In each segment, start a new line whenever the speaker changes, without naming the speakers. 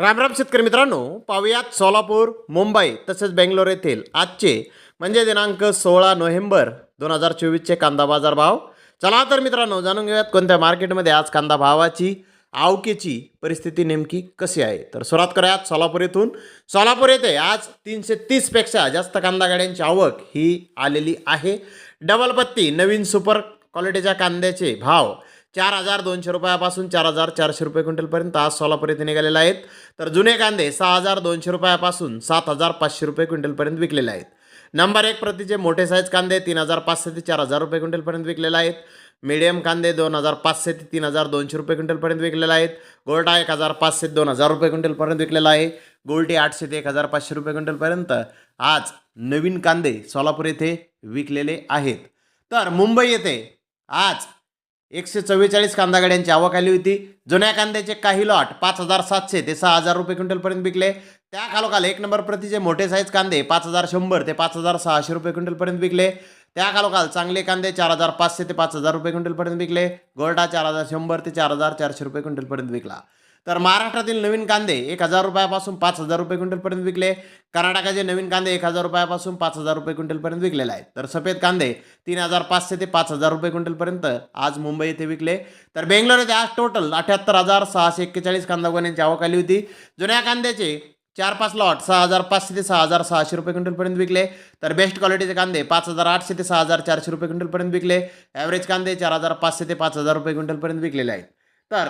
रामराम शेतकरी मित्रांनो पाहुयात सोलापूर मुंबई तसेच बेंगलोर येथील आजचे म्हणजे दिनांक सोळा नोव्हेंबर दोन हजार चोवीसचे कांदा बाजार भाव. चला तर मित्रांनो जाणून घेऊयात कोणत्या मार्केटमध्ये आज कांदा भावाची आवकेची परिस्थिती नेमकी कशी आहे. तर सुरुवात करूयात सोलापूर येथून. सोलापूर येथे आज तीनशे तीसपेक्षा जास्त कांदा गाड्यांची आवक ही आलेली आहे. डबल पत्ती नवीन सुपर क्वालिटीच्या कांद्याचे भाव चार हजार दोनशे रुपयापासून चार हजार चारशे रुपये क्विंटलपर्यंत आज सोलापूर येथे निघालेले आहेत. तर जुने कांदे सहा हजार दोनशे रुपयापासून सात हजार पाचशे रुपये क्विंटलपर्यंत विकलेले आहेत. नंबर एक प्रतीचे मोठे साईज कांदे तीन हजार पाचशे ते चार हजार रुपये क्विंटलपर्यंत विकलेले आहेत. मीडियम कांदे दोन हजार पाचशे ते तीन हजार दोनशे रुपये क्विंटलपर्यंत विकलेले आहेत. गोल्टा एक हजार पाचशे दोन हजार रुपये क्विंटलपर्यंत विकलेला आहे. गोल्टी आठशे ते एक हजार पाचशे रुपये क्विंटलपर्यंत आज नवीन कांदे सोलापूर येथे विकलेले आहेत. तर मुंबई येथे आज एकशे चव्वेचाळीस कांदा गाड्यांची आवक आली होती. जुन्या कांद्याचे काही लॉट पाच हजार सातशे ते सहा हजार रुपये क्विंटलपर्यंत विकले त्या खालोखाल एक नंबर प्रतीचे मोठे साईज कांदे पाच हजार शंभर ते पाच हजार सहाशे रुपये क्विंटलपर्यंत विकले त्या खालोखाल चांगले कांदे चार हजार पाचशे ते पाच हजार रुपये क्विंटलपर्यंत विकले गोल्डा चार हजार शंभर ते चार हजार चारशे रुपये क्विंटलपर्यंत विकला तर महाराष्ट्रातील नवीन कांदे एक हजार रुपयापासून पाच हजार रुपये क्विंटलपर्यंत विकले. कर्नाटकाचे नवीन कांदे एक हजार रुपयापासून पाच हजार रुपये क्विंटलपर्यंत विकलेले आहेत. तर सफेद कांदे तीन हजार पाचशे ते पाच हजार रुपये क्विंटलपर्यंत आज मुंबई येथे विकले. तर बेंगलोर येथे आज टोटल अठ्याहत्तर हजार सहाशे एक्केचाळीस कांदा उगवण्याची आवक आली होती. जुन्या कांद्याचे चार पाच लॉट सहा हजार पाचशे ते सहा हजार सहाशे रुपये क्विंटलपर्यंत विकले. तर बेस्ट क्वालिटीचे कांदे पाच हजार आठशे ते सहा हजार चारशे रुपये क्विंटलपर्यंत विकले. ॲव्हरेज कांदे चार हजार पाचशे ते पाच हजार रुपये क्विंटलपर्यंत विकलेले आहेत. तर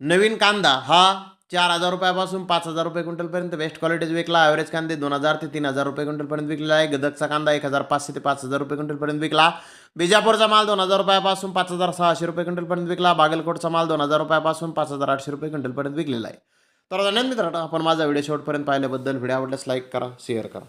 नवीन कांदा हा चार हजार रुपयापासून पाच हजार रुपये क्विंटलपर्यंत बेस्ट क्वालिटीज विकला. ॲव्हरेज कांदे दोन हजार ते तीन हजार रुपये क्विंटलपर्यंत विकलेला आहे. गदगचा कांदा एक हजार पाचशे ते पाच हजार रुपये क्विंटलपर्यंत विकला. बिजापूरचा माल दोन हजार रुपयापासून पाच हजार सहाशे रुपये क्विंटलपर्यंत विकला. बागलकोटचा माल दोन हजार रुपयापासून पाच हजार आठशे रुपये क्विंटलपर्यंत विकलेला आहे. तर धन्यवाद मित्रांनो आपण माझा व्हिडिओ शेवटपर्यंत पाहिल्याबद्दल व्हिडिओ आवडल्यास लाईक करा शेअर करा.